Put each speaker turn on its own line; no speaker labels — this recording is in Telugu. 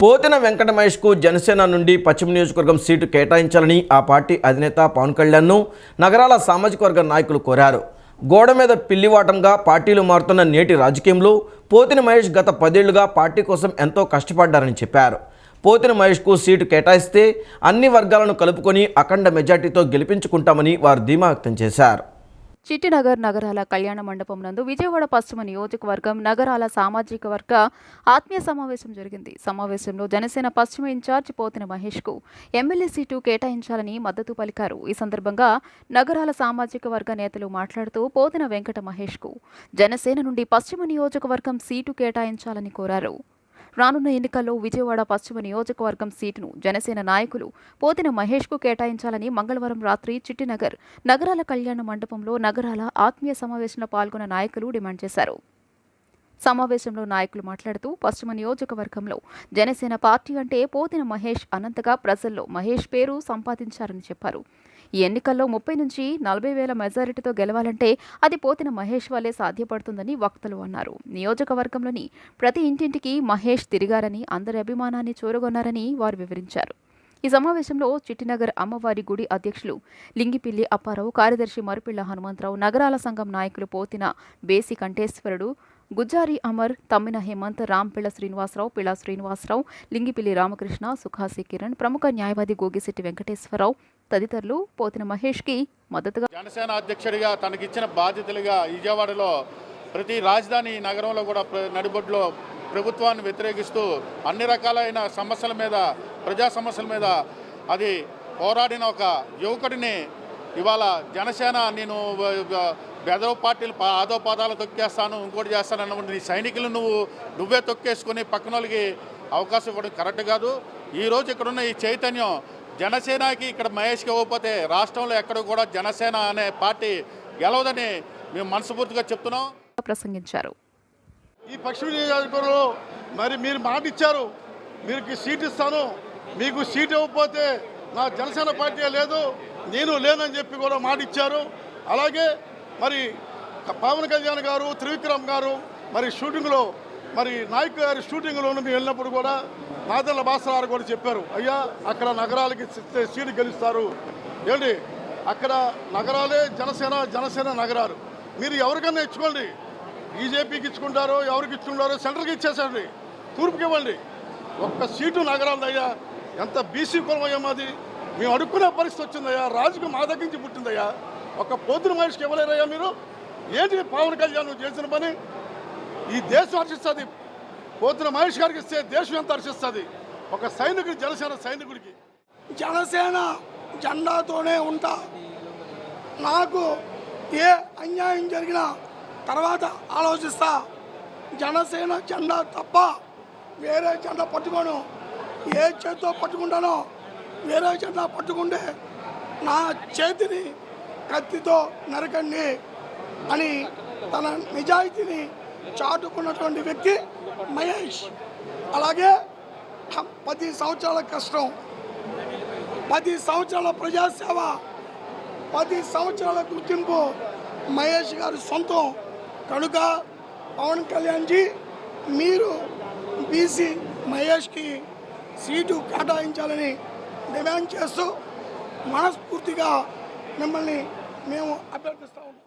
పోతిన వెంకటమహేష్కు జనసేన నుండి పశ్చిమ నియోజకవర్గం సీటు కేటాయించాలని ఆ పార్టీ అధినేత పవన్ కళ్యాణ్ను నగరాల సామాజిక వర్గ నాయకులు కోరారు. గోడ మీద పిల్లివాటంగా పార్టీలు మారుతున్న నేటి రాజకీయంలో పోతిన మహేష్ గత పదేళ్ళుగా పార్టీ కోసం ఎంతో కష్టపడ్డారని చెప్పారు. పోతిన మహేష్కు సీటు కేటాయిస్తే అన్ని వర్గాలను కలుపుకొని అఖండ మెజార్టీతో గెలిపించుకుంటామని వారు ధీమా వ్యక్తం చేశారు.
చిట్టినగర్ నగరాల కళ్యాణ మండపం నందు విజయవాడ పశ్చిమ నియోజకవర్గం నగరాల సామాజిక వర్గ ఆత్మీయ సమావేశం జరిగింది. సమావేశంలో జనసేన పశ్చిమ ఇన్ఛార్జ్ పోతిన మహేష్కు ఎమ్మెల్యే సీటు కేటాయించాలని మద్దతు పలికారు. ఈ సందర్భంగా నగరాల సామాజిక వర్గ నేతలు మాట్లాడుతూ పోతిన వెంకట మహేష్కు జనసేన నుండి పశ్చిమ నియోజకవర్గం సీటు కేటాయించాలని కోరారు. రానున్న ఎన్నికల్లో విజయవాడ పశ్చిమ నియోజకవర్గం సీటును జనసేన నాయకులు పోతిన మహేష్కు కేటాయించాలని మంగళవారం రాత్రి చిట్టినగర్ నగరాల కళ్యాణ మండపంలో నగరాల ఆత్మీయ సమావేశంలో పాల్గొన్న నాయకులు డిమాండ్ చేశారు. సమావేశంలో నాయకులు మాట్లాడుతూ పశ్చిమ నియోజకవర్గంలో జనసేన పార్టీ అంటే పోతిన మహేష్ అనంతగా ప్రజల్లో మహేష్ పేరు సంపాదించారని చెప్పారు. ఈ ఎన్నికల్లో ముప్పై నుంచి నలభై వేల మెజారిటీతో గెలవాలంటే అది పోతిన మహేష్ వల్లే సాధ్యపడుతుందని వక్తలు అన్నారు. నియోజకవర్గంలోని ప్రతి ఇంటింటికి మహేష్ తిరిగారని అందరి అభిమానాన్ని చూరగొన్నారని వారు వివరించారు. ఈ సమావేశంలో చిట్టినగర్ అమ్మవారి గుడి అధ్యక్షులు లింగిపిల్లి అప్పారావు కార్యదర్శి మరుపిళ్ళ హనుమంతరావు నగరాల సంఘం నాయకులు పోతిన బేసి కంఠేశ్వరుడు గుజ్జారి అమర్ తమ్మిన హేమంత్ రాంపిళ్ళ శ్రీనివాసరావు పిళ్ళ శ్రీనివాసరావు లింగిపిల్లి రామకృష్ణ సుఖాసి కిరణ్ ప్రముఖ న్యాయవాది గోగిశెట్టి వెంకటేశ్వరరావు తదితరులు పోతిన మహేష్కి మద్దతుగా
జనసేన అధ్యక్షుడిగా తనకిచ్చిన బాధ్యతలుగా విజయవాడలో ప్రతి రాజధాని నగరంలో కూడా ప్ర- నడిబొడ్లో ప్రభుత్వాన్ని వ్యతిరేకిస్తూ అన్ని రకాలైన సమస్యల మీద ప్రజా సమస్యల మీద అది పోరాడిన ఒక యువకుడిని ఇవాళ జనసేన నేను బెదవ పార్టీలు పా ఆదో పాదాలు తొక్కేస్తాను ఇంకోటి చేస్తాను అన్నప్పుడు నీ సైనికులు నువ్వు నువ్వే తొక్కేసుకొని పక్కన వాళ్ళకి అవకాశం ఇవ్వడం కరెక్ట్ కాదు. ఈరోజు ఇక్కడున్న ఈ చైతన్యం జనసేనకి ఇక్కడ మహేష్కి ఇవ్వకపోతే రాష్ట్రంలో ఎక్కడ కూడా జనసేన అనే పార్టీ గెలవదని మేము మనస్ఫూర్తిగా చెప్తున్నాం.
ప్రసంగించారు.
ఈ పశ్చిమ నియోజకవర్గంలో మరి మీరు మాట ఇచ్చారు. మీకు సీట్ ఇస్తాను. మీకు సీట్ ఇవ్వకపోతే నా జనసేన పార్టీ లేదు. నేను లేనని చెప్పి కూడా మాట ఇచ్చారు. అలాగే మరి పవన్ కళ్యాణ్ గారు త్రివిక్రమ్ గారు మరి షూటింగ్లో మరి నాయక్ గారి షూటింగ్లో మేము వెళ్ళినప్పుడు కూడా నాదెల్ల భాస్కర్ కూడా చెప్పారు అయ్యా అక్కడ నగరాలకి సీటు గెలుస్తారు. ఏంటి? అక్కడ నగరాలే జనసేన జనసేన నగరాలు. మీరు ఎవరికన్నా ఇచ్చుకోండి. బీజేపీకి ఇచ్చుకుంటారో ఎవరికి ఇచ్చుకుంటారో సెంట్రల్కి ఇచ్చేసండి తూర్పుకి ఇవ్వండి. ఒక్క సీటు నగరాలదయ్యా. ఎంత బీసీ కులమయ్యా మాది. మేము అడుక్కునే పరిస్థితి వచ్చిందయ్యా. రాజుకు మా దగ్గర నుంచి పుట్టిందయ్యా. ఒక పోతుని మనిషికి ఇవ్వలేరయ్యా మీరు? ఏంటి? పవన్ కళ్యాణ్ చేసిన పని? ఈ దేశం హర్షిస్తుంది పోతున్న మహేష్ గారికి ఇస్తే దేశం ఎంత హర్షిస్తుంది ఒక సైనికుడి జనసేన సైనికుడికి.
జనసేన జెండాతోనే ఉంటా. నాకు ఏ అన్యాయం జరిగినా తర్వాత ఆలోచిస్తా. జనసేన జెండా తప్ప వేరే జెండా పట్టుకోను. ఏ చేతితో పట్టుకుంటానో వేరే జెండా పట్టుకుంటే నా చేతిని కత్తితో నరకండి అని తన నిజాయితీని చాటుకున్నటువంటి వ్యక్తి మహేష్. అలాగే పది సంవత్సరాల కష్టం. పది సంవత్సరాల ప్రజాసేవ. పది సంవత్సరాల గుర్తింపు మహేష్ గారి సొంతం. కనుక పవన్ కళ్యాణ్జీ మీరు బీసీ మహేష్కి సీటు కేటాయించాలని డిమాండ్ చేస్తూ మనస్ఫూర్తిగా మిమ్మల్ని మేము అభ్యర్థిస్తా ఉన్నాం.